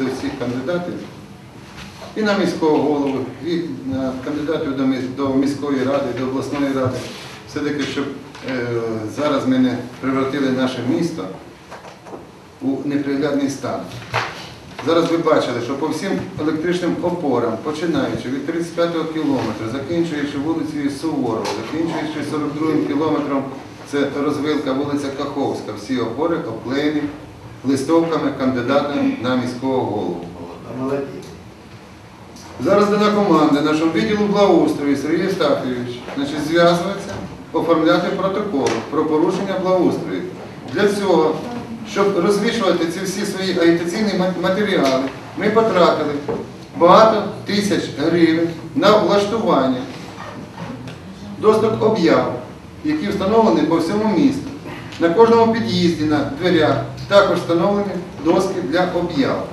до всіх кандидатів, і на міського голову, і на кандидатів до, міс- до міської ради, до обласної ради. Все-таки, щоб е, зараз ми не превратили наше місто у неприглядний стан. Зараз ви бачили, що по всім електричним опорам, починаючи від 35-го кілометра, закінчуючи вулицею Суворова, закінчуючи 42-м кілометром, це розвилка вулиця Каховська, всі опори обклеєні листовками кандидата на міського голову. Зараз дана команда нашому відділу благоустрою Сергій Євстафійович значить, зв'язується, оформляти протокол про порушення благоустрою. Для цього, щоб розвішувати ці всі свої агітаційні матеріали, ми потратили багато тисяч гривень на влаштування доступ об'яв, які встановлені по всьому місту. На кожному під'їзді на дверях також встановлені доски для об'яв.